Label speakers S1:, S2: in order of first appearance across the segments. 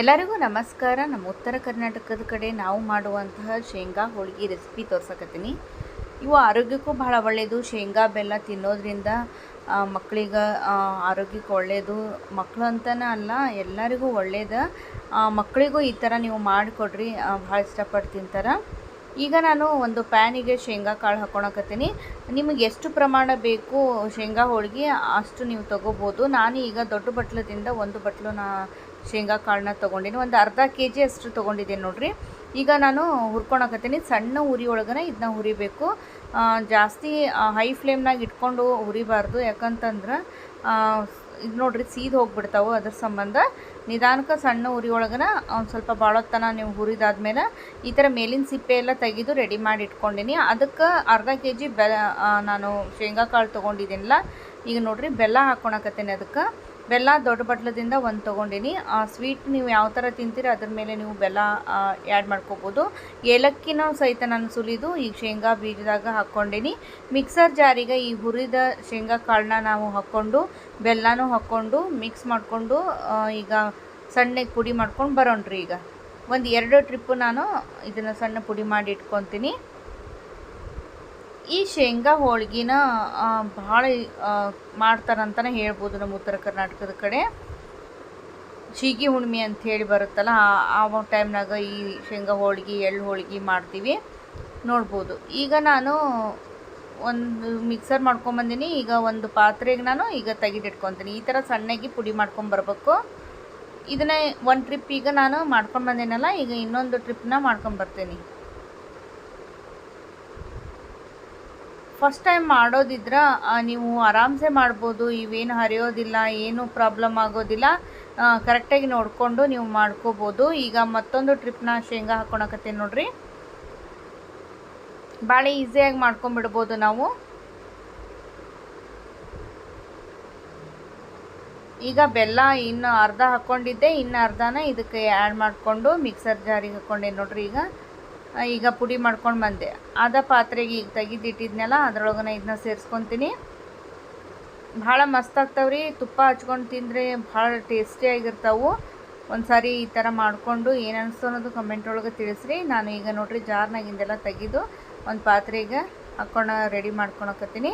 S1: ಎಲ್ಲರಿಗೂ ನಮಸ್ಕಾರ. ನಮ್ಮ ಉತ್ತರ ಕರ್ನಾಟಕದ ಕಡೆ ನಾವು ಮಾಡುವಂತಹ ಶೇಂಗಾ ಹೋಳಿಗೆ ರೆಸಿಪಿ ತೋರ್ಸಕತ್ತೀನಿ. ಇವು ಆರೋಗ್ಯಕ್ಕೂ ಭಾಳ ಒಳ್ಳೆಯದು ಶೇಂಗಾ ಬೆಲ್ಲ ತಿನ್ನೋದ್ರಿಂದ ಮಕ್ಕಳಿಗೆ ಆರೋಗ್ಯಕ್ಕೆ ಒಳ್ಳೆಯದು ಮಕ್ಕಳು ಅಂತಲೇ ಅಲ್ಲ, ಎಲ್ಲರಿಗೂ ಒಳ್ಳೆಯದು ಮಕ್ಕಳಿಗೂ ಈ ಥರ ನೀವು ಮಾಡಿಕೊಡ್ರಿ. ಭಾಳ ಇಷ್ಟಪಟ್ಟು ತಿಂತಾರೆ. ಈಗ ನಾನು ಒಂದು ಪ್ಯಾನಿಗೆ ಶೇಂಗಾ ಕಾಳು ಹಾಕ್ಕೊಳಕತ್ತೀನಿ ನಿಮಗೆ ಎಷ್ಟು ಪ್ರಮಾಣ ಬೇಕು ಶೇಂಗಾ ಹೋಳಿಗೆ, ಅಷ್ಟು ನೀವು ತಗೋಬೋದು. ನಾನು ಈಗ ದೊಡ್ಡ ಬಟ್ಲದಿಂದ ಒಂದು ಬಟ್ಲು ನಾ ಶೇಂಗಾ ಕಾಳನ್ನ ತೊಗೊಂಡಿನಿ. ಒಂದು ಅರ್ಧ ಕೆ ಜಿ ಅಷ್ಟು ತೊಗೊಂಡಿದ್ದೀನಿ ನೋಡಿರಿ. ಈಗ ನಾನು ಹುರ್ಕೊಳಕತ್ತೀನಿ ಸಣ್ಣ ಉರಿ ಒಳಗನೆ ಇದನ್ನ ಹುರಿಬೇಕು. ಜಾಸ್ತಿ ಹೈ ಫ್ಲೇಮ್ನಾಗ ಇಟ್ಕೊಂಡು ಹುರಿಬಾರ್ದು. ಯಾಕಂತಂದ್ರೆ ಇದು ನೋಡಿರಿ ಸೀದ್ ಹೋಗ್ಬಿಡ್ತಾವೆ ಅದ್ರ ಸಂಬಂಧ. ನಿಧಾನಕ್ಕೆ ಸಣ್ಣ ಉರಿ ಒಳಗನ ಒಂದು ಸ್ವಲ್ಪ ಭಾಳೊತ್ತನ ನೀವು ಹುರಿದಾದ್ಮೇಲೆ ಈ ಥರ ಮೇಲಿನ ಸಿಪ್ಪೆ ಎಲ್ಲ ತೆಗೆದು ರೆಡಿ ಮಾಡಿ ಇಟ್ಕೊಂಡಿನಿ. ಅದಕ್ಕೆ ಅರ್ಧ ಕೆ ಜಿ ಬೆ ನಾನು ಶೇಂಗಾ ಕಾಳು ತೊಗೊಂಡಿದ್ದೀನಲ್ಲ ಈಗ ನೋಡಿರಿ ಬೆಲ್ಲ ಹಾಕ್ಕೊಳಕತ್ತೀನಿ ಅದಕ್ಕೆ. ಬೆಲ್ಲ ದೊಡ್ಡ ಬಟ್ಲದಿಂದ ಒಂದು ತೊಗೊಂಡಿನಿ. ಸ್ವೀಟ್ ನೀವು ಯಾವ ಥರ ತಿಂತೀರಿ ಅದ್ರ ಮೇಲೆ ನೀವು ಬೆಲ್ಲ ಆ್ಯಡ್ ಮಾಡ್ಕೋಬೋದು. ಏಲಕ್ಕಿನ ಸಹಿತ ನಾನು ಸುಲಿದು ಈಗ ಶೇಂಗಾ ಬೀಜದಾಗ ಹಾಕ್ಕೊಂಡಿನಿ ಮಿಕ್ಸರ್ ಜಾರಿಗೆ ಈ ಹುರಿದ ಶೇಂಗಾ ಕಾಳನ್ನ ನಾವು ಹಾಕ್ಕೊಂಡು ಬೆಲ್ಲನೂ ಹಾಕ್ಕೊಂಡು ಮಿಕ್ಸ್ ಮಾಡಿಕೊಂಡು ಈಗ ಸಣ್ಣಗೆ ಪುಡಿ ಮಾಡ್ಕೊಂಡು ಬರೋಣ್ರಿ ಈಗ. ಒಂದು ಎರಡು ಟ್ರಿಪ್ಪು ನಾನು ಇದನ್ನು ಸಣ್ಣ ಪುಡಿ ಮಾಡಿ ಇಟ್ಕೊತೀನಿ. ಈ ಶೇಂಗಾ ಹೋಳ್ಗಿನ ಭಾಳ ಮಾಡ್ತಾರಂತಲೇ ಹೇಳ್ಬೋದು ನಮ್ಮ ಉತ್ತರ ಕರ್ನಾಟಕದ ಕಡೆ. ಶೀಗಿ ಹುಣ್ಣಿಮೆ ಅಂತ ಹೇಳಿ ಬರುತ್ತಲ್ಲ, ಆ- ಟೈಮ್ನಾಗ ಈ ಶೇಂಗಾ ಹೋಳ್ಗೆ, ಎಳ್ಳು ಹೋಳ್ಗೆ ಮಾಡ್ತೀವಿ. ನೋಡ್ಬೋದು. ಈಗ ನಾನು ಒಂದು ಮಿಕ್ಸರ್ ಮಾಡ್ಕೊಂಬಂದಿನಿ ಈಗ ಒಂದು ಪಾತ್ರೆಗೆ ನಾನು ಈಗ ತೆಗೆದಿಟ್ಕೊತೀನಿ ಈ ಥರ ಸಣ್ಣಗೆ ಪುಡಿ ಮಾಡ್ಕೊಂಬರ್ಬೇಕು ಇದನ್ನೇ ಒಂದು ಟ್ರಿಪ್ ಈಗ ನಾನು ಮಾಡ್ಕೊಂಡು ಬಂದೇನಲ್ಲ, ಈಗ ಇನ್ನೊಂದು ಟ್ರಿಪ್ನ ಮಾಡ್ಕೊಂಬರ್ತೀನಿ ಫಸ್ಟ್ ಟೈಮ್ ಮಾಡೋದಿದ್ರೆ ನೀವು ಆರಾಮ್ಸೆ ಮಾಡ್ಬೋದು, ಇವೇನು ಹರಿಯೋದಿಲ್ಲ, ಏನು ಪ್ರಾಬ್ಲಮ್ ಆಗೋದಿಲ್ಲ ಕರೆಕ್ಟಾಗಿ ನೋಡಿಕೊಂಡು ನೀವು ಮಾಡ್ಕೋಬೋದು. ಈಗ ಮತ್ತೊಂದು ಟ್ರಿಪ್ನ ಶೇಂಗಾ ಹಾಕ್ಕೊಳಕತ್ತೀನಿ ನೋಡ್ರಿ. ಭಾಳ ಈಸಿಯಾಗಿ ಮಾಡ್ಕೊಂಬಿಡ್ಬೋದು ನಾವು. ಈಗ ಬೆಲ್ಲ ಇನ್ನು ಅರ್ಧ ಹಾಕ್ಕೊಂಡಿದ್ದೆ ಇನ್ನು ಅರ್ಧನ ಇದಕ್ಕೆ ಆ್ಯಡ್ ಮಾಡಿಕೊಂಡು ಮಿಕ್ಸರ್ ಜಾರಿಗೆ ಹಾಕ್ಕೊಂಡೆ ನೋಡ್ರಿ ಈಗ. ಈಗ ಪುಡಿ ಮಾಡ್ಕೊಂಡು ಬಂದೆ. ಅದ ಪಾತ್ರೆಗೆ ಈಗ ತೆಗೆದಿಟ್ಟಿದ್ನಲ್ಲ, ಅದರೊಳಗನ ಇದನ್ನ ಸೇರಿಸ್ಕೊತೀನಿ. ಭಾಳ ಮಸ್ತ್ ಆಗ್ತಾವ್ರಿ. ತುಪ್ಪ ಹಚ್ಕೊಂಡು ತಿಂದರೆ ಭಾಳ ಟೇಸ್ಟಿಯಾಗಿರ್ತಾವೆ ಒಂದು ಸಾರಿ ಈ ಥರ ಮಾಡಿಕೊಂಡು ಏನು ಅನಿಸ್ತು ಅನ್ನೋದು ಕಮೆಂಟ್ ಒಳಗೆ ತಿಳಿಸ್ರಿ. ನಾನು ಈಗ ನೋಡಿರಿ ಜಾರ್ನಾಗಿಂದೆಲ್ಲ ತೆಗೆದು ಒಂದು ಪಾತ್ರೆಗೆ ಹಾಕೋಣ ರೆಡಿ ಮಾಡ್ಕೊಳಕತ್ತೀನಿ.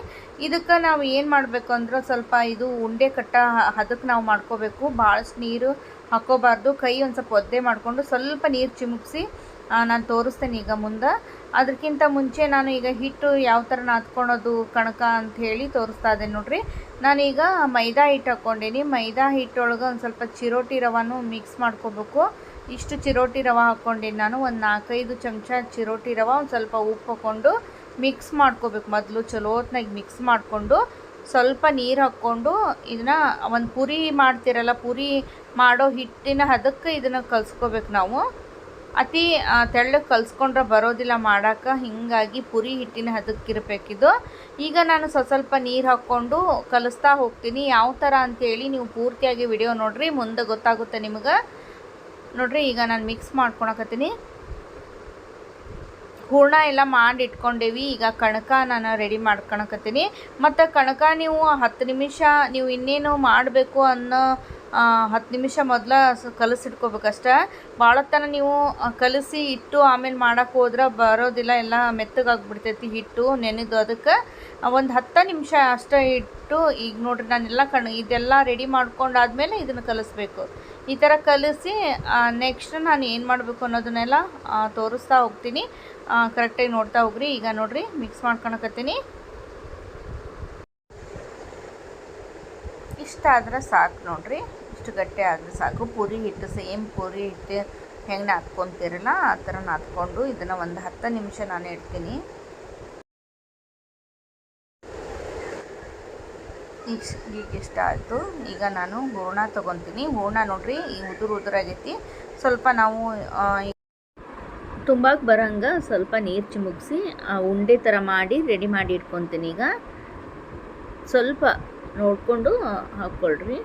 S1: ಇದಕ್ಕೆ ನಾವು ಏನು ಮಾಡಬೇಕು ಅಂದ್ರೆ ಸ್ವಲ್ಪ ಇದು ಉಂಡೆ ಕಟ್ಟ ಹದಕ್ಕೆ ನಾವು ಮಾಡ್ಕೋಬೇಕು. ಭಾಳಷ್ಟು ನೀರು ಹಾಕೋಬಾರ್ದು. ಕೈ ಒಂದು ಸ್ವಲ್ಪ ಒದ್ದೆ ಮಾಡಿಕೊಂಡು ಸ್ವಲ್ಪ ನೀರು ಚಿಮುಕ್ಸಿ ನಾನು ತೋರಿಸ್ತೇನೆ ಈಗ ಮುಂದೆ. ಅದಕ್ಕಿಂತ ಮುಂಚೆ ನಾನು ಈಗ ಹಿಟ್ಟು ಯಾವ ಥರ ನಾದ್ಕೊಳೋದು ಕಣಕ ಅಂತ ಹೇಳಿ ತೋರಿಸ್ತಾ ಇದ್ದೇನೆ ನೋಡ್ರಿ. ನಾನೀಗ ಮೈದಾ ಹಿಟ್ಟು ಹಾಕ್ಕೊಂಡೀನಿ. ಮೈದಾ ಹಿಟ್ಟೊಳಗೆ ಒಂದು ಸ್ವಲ್ಪ ಚಿರೋಟಿ ರವಾನು ಮಿಕ್ಸ್ ಮಾಡ್ಕೋಬೇಕು. ಇಷ್ಟು ಚಿರೋಟಿ ರವೆ ಹಾಕ್ಕೊಂಡೀನಿ ನಾನು. ಒಂದು ನಾಲ್ಕೈದು ಚಮಚ ಚಿರೋಟಿ ರವೆ, ಒಂದು ಸ್ವಲ್ಪ ಉಪ್ಪು ಹಾಕ್ಕೊಂಡು ಮಿಕ್ಸ್ ಮಾಡ್ಕೋಬೇಕು. ಮೊದಲು ಚಲೋ ಹೊತ್ನಾಗ ಮಿಕ್ಸ್ ಮಾಡಿಕೊಂಡು ಸ್ವಲ್ಪ ನೀರು ಹಾಕ್ಕೊಂಡು ಇದನ್ನ ಒಂದು ಪುರಿ ಮಾಡ್ತಿರಲ್ಲ, ಪುರಿ ಮಾಡೋ ಹಿಟ್ಟಿನ ಹದಕ್ಕೆ ಇದನ್ನು ಕಲಿಸ್ಕೋಬೇಕು ನಾವು. ಅತಿ ತೆಳ್ಳಗೆ ಕಲಿಸ್ಕೊಂಡ್ರೆ ಬರೋದಿಲ್ಲ ಮಾಡೋಕೆ. ಹೀಗಾಗಿ ಪುರಿ ಹಿಟ್ಟಿನ ಹದಕ್ಕಿರಬೇಕಿದು. ಈಗ ನಾನು ಸ್ವಲ್ಪ ಸ್ವಲ್ಪ ನೀರು ಹಾಕ್ಕೊಂಡು ಕಲಿಸ್ತಾ ಹೋಗ್ತೀನಿ. ಯಾವ ಥರ ಅಂತೇಳಿ ನೀವು ಪೂರ್ತಿಯಾಗಿ ವಿಡಿಯೋ ನೋಡ್ರಿ. ಮುಂದೆ ಗೊತ್ತಾಗುತ್ತೆ ನಿಮಗೆ. ನೋಡ್ರಿ, ಈಗ ನಾನು ಮಿಕ್ಸ್ ಮಾಡ್ಕೊಳಕತ್ತೀನಿ. ಹೂರ್ಣ ಎಲ್ಲ ಮಾಡಿ ಇಟ್ಕೊಂಡೇವಿ ಈಗ ಕಣಕ ನಾನು ರೆಡಿ ಮಾಡ್ಕೊಳಕತ್ತೀನಿ. ಮತ್ತು ಕಣಕ ನೀವು ಹತ್ತು ನಿಮಿಷ ನೀವು ಇನ್ನೇನು ಮಾಡಬೇಕು ಅನ್ನೋ ಹತ್ತು ನಿಮಿಷ ಮೊದಲ ಕಲಸಿಟ್ಕೋಬೇಕಷ್ಟೆ ಭಾಳತನ ನೀವು ಕಲಸಿ ಇಟ್ಟು ಆಮೇಲೆ ಮಾಡೋಕೆ ಹೋದ್ರೆ ಬರೋದಿಲ್ಲ, ಎಲ್ಲ ಮೆತ್ತಗಾಗ್ಬಿಡ್ತೈತಿ ಹಿಟ್ಟು ನೆನೆದು ಅದಕ್ಕೆ. ಒಂದು ಹತ್ತು ನಿಮಿಷ ಅಷ್ಟೇ ಇಟ್ಟು, ಈಗ ನೋಡ್ರಿ ನಾನೆಲ್ಲ ಕಣ್, ಇದೆಲ್ಲ ರೆಡಿ ಮಾಡ್ಕೊಂಡಾದ್ಮೇಲೆ ಇದನ್ನು ಕಲಿಸ್ಬೇಕು. ಈ ಥರ ಕಲಿಸಿ ನೆಕ್ಸ್ಟ್ ನಾನು ಏನು ಮಾಡಬೇಕು ಅನ್ನೋದನ್ನೆಲ್ಲ ತೋರಿಸ್ತಾ ಹೋಗ್ತೀನಿ. ಕರೆಕ್ಟಾಗಿ ನೋಡ್ತಾ ಹೋಗ್ರಿ. ಈಗ ನೋಡ್ರಿ ಮಿಕ್ಸ್ ಮಾಡ್ಕೊಳಕತ್ತೀನಿ. ಇಷ್ಟ ಆದ್ರೆ ಸಾಕು ನೋಡ್ರಿ. ಇಷ್ಟು ಗಟ್ಟಿ ಆದರೆ ಸಾಕು. ಪೂರಿ ಹಿಟ್ಟು ಸೇಮ್ ಪೂರಿ ಹಿಟ್ಟು ಹೆಂಗೆ ನಾದ್ಕೊತೀರಲ್ಲ ಆ ಥರ ನಾದ್ಕೊಂಡು ಇದನ್ನು ಒಂದು ಹತ್ತು ನಿಮಿಷ ನಾನು ಇಡ್ತೀನಿ. ಈಗ ಈಗ ಇಷ್ಟ ಆಯಿತು. ಈಗ ನಾನು ಹೂರ್ಣ ತೊಗೊತೀನಿ. ಹೂರ್ಣ ನೋಡ್ರಿ ಈ ಉದುರು ಉದುರಾಗೈತಿ ಸ್ವಲ್ಪ ನಾವು ಆ, ತುಂಬಾಕ್ ಬರಂಗ ಸ್ವಲ್ಪ ನೀರು ಚಿಮುಗಿಸಿ ಉಂಡೆ ಥರ ಮಾಡಿ ರೆಡಿ ಮಾಡಿ ಇಟ್ಕೊತೀನಿ ಈಗ. ಸ್ವಲ್ಪ ನೋಡಿಕೊಂಡು ಹಾಕ್ಕೊಳ್ರಿ.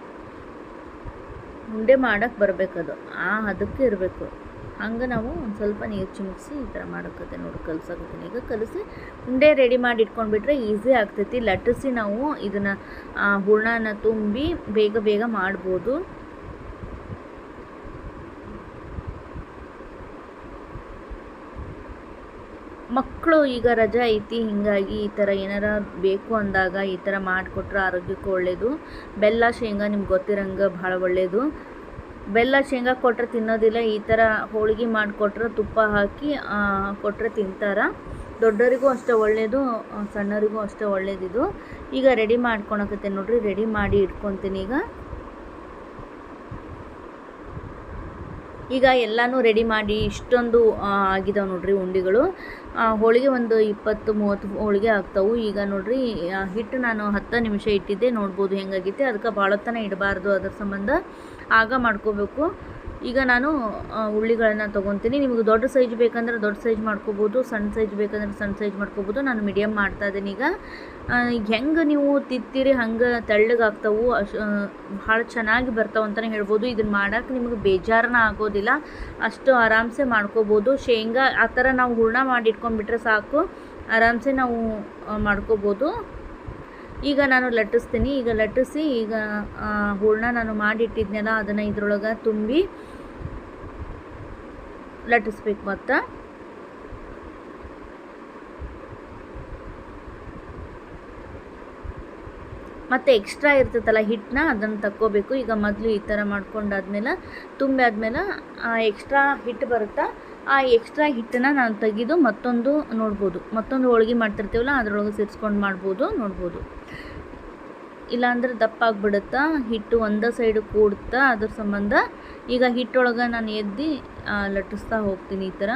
S1: ಉಂಡೆ ಮಾಡಕ್ಕೆ ಬರಬೇಕದು. ಆ, ಅದಕ್ಕೆ ಇರಬೇಕು. ಹಂಗೆ ನಾವು ಒಂದು ಸ್ವಲ್ಪ ನೀರು ಚಿಮುಕ್ಸಿ ಈ ಥರ ಮಾಡೋಕತ್ತೆ ನೋಡಿ ಕಲ್ಸಕತ್ತೀನಿ. ಈಗ ಕಲಸಿ ಉಂಡೆ ರೆಡಿ ಮಾಡಿ ಇಟ್ಕೊಂಡ್ಬಿಟ್ರೆ ಈಸಿ ಆಗ್ತೈತಿ. ಲಟ್ಟಿಸಿ ನಾವು ಇದನ್ನು ಹೂರ್ಣನ ತುಂಬಿ ಬೇಗ ಬೇಗ ಮಾಡ್ಬೋದು. ಮಕ್ಕಳು ಈಗ ರಜೆ ಐತಿ, ಹೀಗಾಗಿ ಈ ಥರ ಏನಾರ ಬೇಕು ಅಂದಾಗ ಈ ಥರ ಮಾಡಿಕೊಟ್ರೆ ಆರೋಗ್ಯಕ್ಕೂ ಒಳ್ಳೆಯದು ಬೆಲ್ಲ, ಶೇಂಗಾ ನಿಮ್ಗೆ ಗೊತ್ತಿರಂಗೆ ಭಾಳ ಒಳ್ಳೆಯದು ಬೆಲ್ಲ, ಶೇಂಗಾ ಕೊಟ್ಟರೆ ತಿನ್ನೋದಿಲ್ಲ, ಈ ಥರ ಹೋಳಿಗೆ ಮಾಡಿಕೊಟ್ರೆ ತುಪ್ಪ ಹಾಕಿ ಕೊಟ್ಟರೆ ತಿಂತಾರೆ. ದೊಡ್ಡವರಿಗೂ ಅಷ್ಟೇ ಒಳ್ಳೆಯದು ಸಣ್ಣವರಿಗೂ ಅಷ್ಟೇ ಒಳ್ಳೆಯದಿದು ಈಗ ರೆಡಿ ಮಾಡ್ಕೊಳಕತ್ತೆ ನೋಡ್ರಿ, ರೆಡಿ ಮಾಡಿ ಇಟ್ಕೊತೀನಿ ಈಗ. ಈಗ ಎಲ್ಲನೂ ರೆಡಿ ಮಾಡಿ ಇಷ್ಟೊಂದು ಆಗಿದಾವೆ ನೋಡ್ರಿ ಉಂಡಿಗಳು. ಹೋಳಿಗೆ ಒಂದು ಇಪ್ಪತ್ತು, ಮೂವತ್ತು ಹೋಳಿಗೆ ಆಗ್ತಾವೆ. ಈಗ ನೋಡ್ರಿ ಹಿಟ್ಟು ನಾನು ಹತ್ತು ನಿಮಿಷ ಇಟ್ಟಿದ್ದೆ, ನೋಡ್ಬೋದು ಹೆಂಗಾಗೈತೆ ಅದಕ್ಕೆ ಭಾಳ ಇಡಬಾರ್ದು ಅದ್ರ ಸಂಬಂಧ. ಆಗ ಮಾಡ್ಕೋಬೇಕು. ಈಗ ನಾನು ಉಳ್ಳಿಗಳನ್ನ ತೊಗೊತೀನಿ. ನಿಮಗೆ ದೊಡ್ಡ ಸೈಜ್ ಬೇಕಂದ್ರೆ ದೊಡ್ಡ ಸೈಜ್ ಮಾಡ್ಕೋಬೋದು, ಸಣ್ಣ ಸೈಜ್ ಬೇಕಂದ್ರೆ ಸಣ್ಣ ಸೈಜ್ ಮಾಡ್ಕೋಬೋದು. ನಾನು ಮೀಡಿಯಮ್ ಮಾಡ್ತಾ ಇದ್ದೀನಿ ಈಗ. ಹೆಂಗೆ ನೀವು ತಿತ್ತೀರಿ, ಹಂಗೆ ತೆಳ್ಳಗಾಗ್ತವು ಅಶ್ ಭಾಳ ಚೆನ್ನಾಗಿ ಬರ್ತಾವೆ ಅಂತಲೇ ಹೇಳ್ಬೋದು. ಇದನ್ನು ಮಾಡೋಕೆ ನಿಮಗೆ ಬೇಜಾರನ ಆಗೋದಿಲ್ಲ. ಅಷ್ಟು ಆರಾಮ್ಸೆ ಮಾಡ್ಕೋಬೋದು. ಶೇಂಗಾ, ಆ ಥರ ನಾವು ಹೂರ್ಣ ಮಾಡಿ ಇಟ್ಕೊಂಡ್ಬಿಟ್ರೆ ಸಾಕು. ಆರಾಮ್ಸೆ ನಾವು ಮಾಡ್ಕೋಬೋದು. ಈಗ ನಾನು ಲಟ್ಟಿಸ್ತೀನಿ. ಈಗ ಲಟ್ಟಿಸಿ ಈಗ ಹೂರ್ಣ ನಾನು ಮಾಡಿಟ್ಟಿದ್ನಲ್ಲ ಅದನ್ನು ಇದ್ರೊಳಗೆ ತುಂಬಿ ಲಟ್ಟಿಸ್ಬೇಕು ಮತ್ತು ಮತ್ತು ಎಕ್ಸ್ಟ್ರಾ ಇರ್ತೈತಲ್ಲ ಹಿಟ್ಟನ್ನ ಅದನ್ನು ತಕ್ಕೋಬೇಕು. ಈಗ ಮೊದಲು ಈ ಥರ ಮಾಡ್ಕೊಂಡಾದ್ಮೇಲೆ ತುಂಬಿ ಆದಮೇಲೆ ಎಕ್ಸ್ಟ್ರಾ ಹಿಟ್ಟು ಬರುತ್ತಾ, ಆ ಎಕ್ಸ್ಟ್ರಾ ಹಿಟ್ಟನ್ನು ನಾನು ತೆಗೆದು ಮತ್ತೊಂದು ನೋಡ್ಬೋದು. ಮತ್ತೊಂದು ಹೋಳಿಗೆ ಮಾಡ್ತಿರ್ತೀವಲ್ಲ, ಅದರೊಳಗೆ ಸೇರಿಸ್ಕೊಂಡು ಮಾಡ್ಬೋದು, ನೋಡ್ಬೋದು. ಇಲ್ಲಾಂದ್ರೆ ದಪ್ಪ ಆಗಿಬಿಡುತ್ತಾ ಹಿಟ್ಟು ಒಂದೇ ಸೈಡು ಕೂಡುತ್ತಾ ಅದ್ರ ಸಂಬಂಧ ಈಗ ಹಿಟ್ಟೊಳಗೆ ನಾನು ಎದ್ದು ಲಟ್ಟಿಸ್ತಾ ಹೋಗ್ತೀನಿ ಈ ಥರ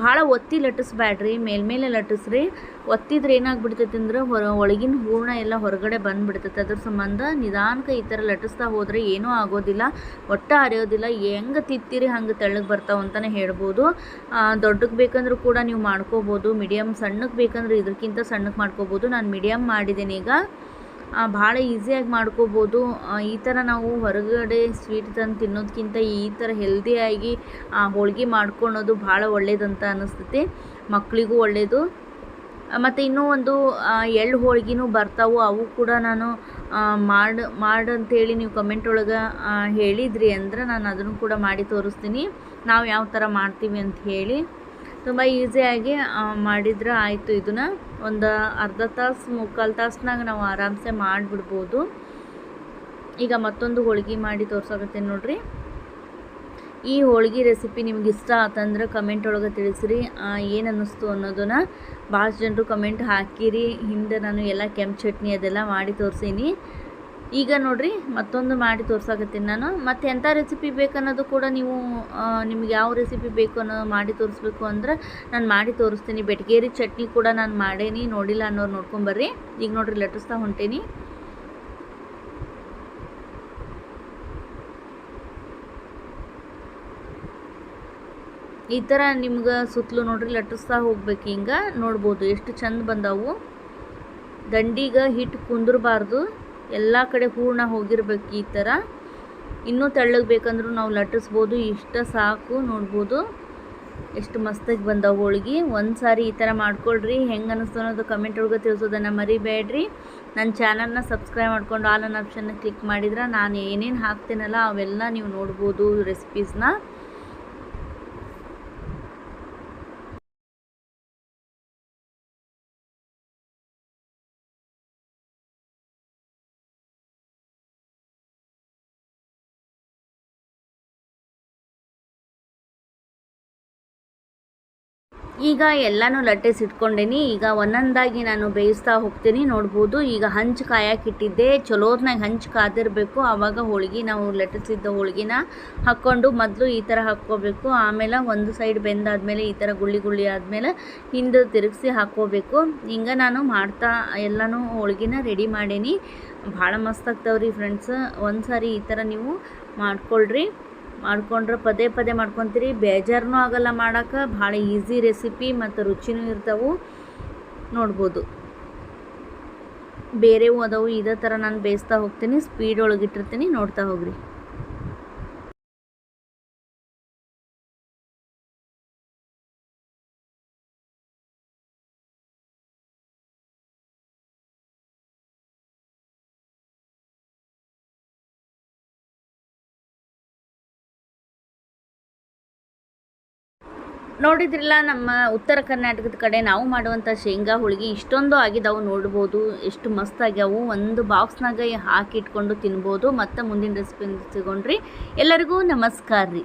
S1: ಭಾಳ ಒತ್ತಿ ಲಟ್ಟಿಸ್ಬೇಡ್ರಿ ಮೇಲ್ಮೇಲೆ ಲಟ್ಟಿಸ್ರಿ. ಒತ್ತಿದ್ರೆ ಏನಾಗ್ಬಿಡ್ತೈತೆ ಅಂದ್ರೆ ಹೊರ, ಒಳಗಿನ ಹೂರ್ಣ ಎಲ್ಲ ಹೊರಗಡೆ ಬಂದುಬಿಡ್ತೈತೆ. ಅದ್ರ ಸಂಬಂಧ ನಿಧಾನಕ್ಕೆ ಈ ಥರ ಲಟ್ಟಿಸ್ತಾ ಹೋದರೆ ಏನೂ ಆಗೋದಿಲ್ಲ. ಒಟ್ಟು ಅರಿಯೋದಿಲ್ಲ. ಹೆಂಗೆ ತಿತ್ತೀರಿ, ಹಂಗೆ ತೆಳ್ಳಗೆ ಬರ್ತಾವೆ ಅಂತಲೇ ಹೇಳ್ಬೋದು. ದೊಡ್ಡಕ್ಕೆ ಬೇಕಂದ್ರೂ ಕೂಡ ನೀವು ಮಾಡ್ಕೋಬೋದು. ಮೀಡಿಯಮ್ ಸಣ್ಣಕ್ಕೆ ಬೇಕಂದ್ರೆ ಇದಕ್ಕಿಂತ ಸಣ್ಣಕ್ಕೆ ಮಾಡ್ಕೋಬೋದು. ನಾನು ಮೀಡಿಯಮ್ ಮಾಡಿದ್ದೀನಿ ಈಗ. ಭಾಳ ಈಸಿಯಾಗಿ ಮಾಡ್ಕೋಬೋದು. ಈ ಥರ ನಾವು ಹೊರಗಡೆ ಸ್ವೀಟ್ ತಂದು ತಿನ್ನೋದಕ್ಕಿಂತ ಈ ಥರ ಹೆಲ್ದಿಯಾಗಿ ಹೋಳ್ಗೆ ಮಾಡ್ಕೊಳೋದು ಭಾಳ ಒಳ್ಳೇದಂತ ಅನ್ನಿಸ್ತೈತಿ ಮಕ್ಕಳಿಗೂ ಒಳ್ಳೆಯದು ಮತ್ತು ಇನ್ನೂ ಒಂದು ಎಳ್ಳು ಹೋಳ್ಗೆನೂ ಬರ್ತಾವೆ. ಅವು ಕೂಡ ನಾನು ಮಾಡಿ, ಮಾಡಂತೇಳಿ ನೀವು ಕಮೆಂಟ್ ಒಳಗೆ ಹೇಳಿದ್ರಿ ಅಂದ್ರೆ ನಾನು ಅದನ್ನು ಕೂಡ ಮಾಡಿ ತೋರಿಸ್ತೀನಿ. ನಾವು ಯಾವ ಥರ ಮಾಡ್ತೀವಿ ಅಂತ ಹೇಳಿ. ತುಂಬ ಈಸಿಯಾಗಿ ಮಾಡಿದ್ರೆ ಆಯಿತು ಇದನ್ನು. ಒಂದು ಅರ್ಧ ತಾಸು, ಮುಕ್ಕಾಲು ತಾಸ್ನಾಗ ನಾವು ಆರಾಮ್ಸೆ ಮಾಡಿಬಿಡ್ಬೋದು. ಈಗ ಮತ್ತೊಂದು ಹೋಳ್ಗೆ ಮಾಡಿ ತೋರ್ಸೋಕತ್ತೇನೆ ನೋಡ್ರಿ. ಈ ಹೋಳ್ಗೆ ರೆಸಿಪಿ ನಿಮ್ಗೆ ಇಷ್ಟ ಆತಂದ್ರೆ ಕಮೆಂಟ್ ಒಳಗೆ ತಿಳಿಸ್ರಿ. ಏನು ಅನ್ನಿಸ್ತು ಅನ್ನೋದನ್ನು ಭಾಳಷ್ಟು ಜನರು ಕಮೆಂಟ್ ಹಾಕಿರಿ. ಹಿಂದೆ ನಾನು ಎಲ್ಲ ಕೆಂಪು ಚಟ್ನಿ ಅದೆಲ್ಲ ಮಾಡಿ ತೋರಿಸೀನಿ. ಈಗ ನೋಡಿರಿ, ಮತ್ತೊಂದು ಮಾಡಿ ತೋರ್ಸಾಕತ್ತೀನಿ ನಾನು. ಮತ್ತು ಎಂಥ ರೆಸಿಪಿ ಬೇಕನ್ನೋದು ಕೂಡ ನೀವು ನಿಮ್ಗೆ ಯಾವ ರೆಸಿಪಿ ಬೇಕು ಅನ್ನೋ ಮಾಡಿ ತೋರಿಸ್ಬೇಕು ಅಂದ್ರೆ ನಾನು ಮಾಡಿ ತೋರಿಸ್ತೀನಿ. ಬೆಟ್ಗೇರಿ ಚಟ್ನಿ ಕೂಡ ನಾನು ಮಾಡೇನಿ, ನೋಡಿಲ್ಲ ಅನ್ನೋರು ನೋಡ್ಕೊಂಬರ್ರಿ ಈಗ ನೋಡ್ರಿ ಲಟ್ಟಿಸ್ತಾ ಹೊಂಟೇನಿ. ಈ ಥರ ನಿಮ್ಗೆ ಸುತ್ತಲೂ ನೋಡ್ರಿ ಲಟ್ಟಿಸ್ತಾ ಹೋಗ್ಬೇಕು ಹಿಂಗೆ. ನೋಡ್ಬೋದು, ಎಷ್ಟು ಚಂದ ಬಂದವು. ದಂಡಿಗೆ ಹಿಟ್ಟು ಕುಂದ್ರಬಾರ್ದು. ಎಲ್ಲ ಕಡೆ ಹೂರ್ಣ ಹೋಗಿರ್ಬೇಕು ಈ ಥರ ಇನ್ನೂ ತೆಳ್ಳಗೆ ಬೇಕಂದ್ರೂ ನಾವು ಲಟ್ಟಿಸ್ಬೋದು. ಇಷ್ಟ ಸಾಕು ನೋಡ್ಬೋದು. ಎಷ್ಟು ಮಸ್ತಾಗಿ ಬಂದ ಹೋಳಿಗೆ. ಒಂದು ಸಾರಿ ಈ ಥರ ಮಾಡ್ಕೊಳ್ರಿ. ಹೆಂಗೆ ಅನ್ನಿಸ್ತು ಅನ್ನೋದು ಕಮೆಂಟ್ ಒಳಗೆ ತಿಳಿಸೋದನ್ನು ಮರಿಬೇಡ್ರಿ. ನನ್ನ ಚಾನಲ್ನ ಸಬ್ಸ್ಕ್ರೈಬ್ ಮಾಡ್ಕೊಂಡು ಆಲ್ ಅನ್ ಆಪ್ಷನ್ನ ಕ್ಲಿಕ್ ಮಾಡಿದ್ರೆ ನಾನು ಏನೇನು ಹಾಕ್ತೀನಲ್ಲ ಅವೆಲ್ಲ ನೀವು ನೋಡ್ಬೋದು ರೆಸಿಪೀಸ್ನ ಈಗ ಎಲ್ಲನೂ ಲಟ್ಟಿಸಿಟ್ಕೊಂಡೇನಿ ಈಗ ಒಂದೊಂದಾಗಿ ನಾನು ಬೇಯಿಸ್ತಾ ಹೋಗ್ತೀನಿ. ನೋಡ್ಬೋದು, ಈಗ ಹಂಚು ಕಾಯಕ್ಕಿಟ್ಟಿದ್ದೆ ಚಲೋದ್ನಾಗ ಹಂಚು ಕಾದಿರಬೇಕು. ಆವಾಗ ಹೋಳಿಗೆ ನಾವು ಲಟ್ಟಿಸಿದ್ದ ಹೋಳಿಗೆನ ಹಾಕ್ಕೊಂಡು ಮೊದಲು ಈ ಥರ ಹಾಕ್ಕೋಬೇಕು. ಆಮೇಲೆ ಒಂದು ಸೈಡ್ ಬೆಂದಾದಮೇಲೆ ಈ ಥರ ಗುಳ್ಳಿ ಗುಳ್ಳಿ ಆದಮೇಲೆ ಹಿಂದೆ ತಿರುಗಿಸಿ ಹಾಕ್ಕೋಬೇಕು. ಹಿಂಗೆ ನಾನು ಮಾಡ್ತಾ ಎಲ್ಲನೂ ಹೋಳಿಗೆನ ರೆಡಿ ಮಾಡೀನಿ. ಭಾಳ ಮಸ್ತ್ ಆಗ್ತಾವ್ರಿ ಫ್ರೆಂಡ್ಸ್ ಒಂದು ಸಾರಿ ಈ ಥರ ನೀವು ಮಾಡ್ಕೊಳ್ರಿ. ಮಾಡ್ಕೊಂಡ್ರೆ, ಪದೇ ಪದೇ ಮಾಡ್ಕೊತೀರಿ. ಬೇಜಾರನೂ ಆಗಲ್ಲ ಮಾಡೋಕೆ ಭಾಳ ಈಸಿ ರೆಸಿಪಿ ಮತ್ತು ರುಚಿನೂ ಇರ್ತವೆ. ನೋಡ್ಬೋದು. ಬೇರೆವು ಅದಾವು. ಇದೇ ಥರ ನಾನು ಬೇಯಿಸ್ತಾ ಹೋಗ್ತೀನಿ. ಸ್ಪೀಡ್ ಒಳಗಿಟ್ಟಿರ್ತೀನಿ ನೋಡ್ತಾ ಹೋಗ್ರಿ. ನೋಡಿದ್ರಲ್ಲ, ನಮ್ಮ ಉತ್ತರ ಕರ್ನಾಟಕದ ಕಡೆ ನಾವು ಮಾಡುವಂಥ ಶೇಂಗಾ ಹೋಳಿಗೆ ಇಷ್ಟೊಂದು ಆಗಿದ್ದಾವೆ ನೋಡ್ಬೋದು, ಎಷ್ಟು ಮಸ್ತ್ ಆಗ್ಯಾವು. ಒಂದು ಬಾಕ್ಸ್ನಾಗ ಹಾಕಿ ಇಟ್ಕೊಂಡು ತಿನ್ಬೋದು. ಮತ್ತು ಮುಂದಿನ ರೆಸಿಪಿ ಸಿಗೊಂಡ್ರಿ ಎಲ್ಲರಿಗೂ ನಮಸ್ಕಾರ ರೀ.